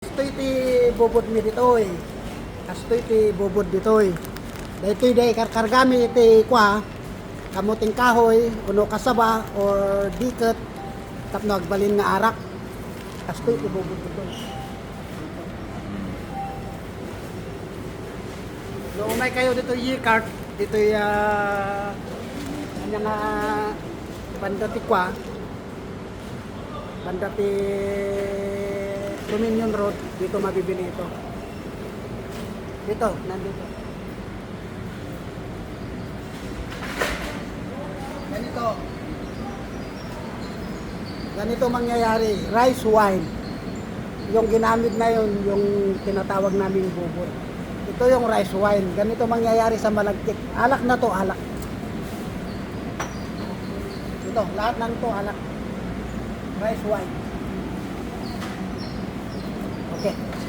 Kastoy ti bubod mi ditoy. Kastoy ti bubod ditoy. Dito day karkargami ti kwa kamuting kahoy, uno kasaba or diket tapno agbalin nga arak. Kastoy ti bubod ditoy. No, umay kayo dito y-cart, dito y uh, kanya nga banda ti kwa, banda ti Dominion Road, dito mabibili ito. Dito, nandito. Ganito. Ganito mangyayari, rice wine. Yung ginamit na yun, yung tinatawag namin bubur. Ito yung rice wine. Ganito mangyayari sa malagkit. Alak na to, alak. Ito, lahat ng to alak. Rice wine. 네.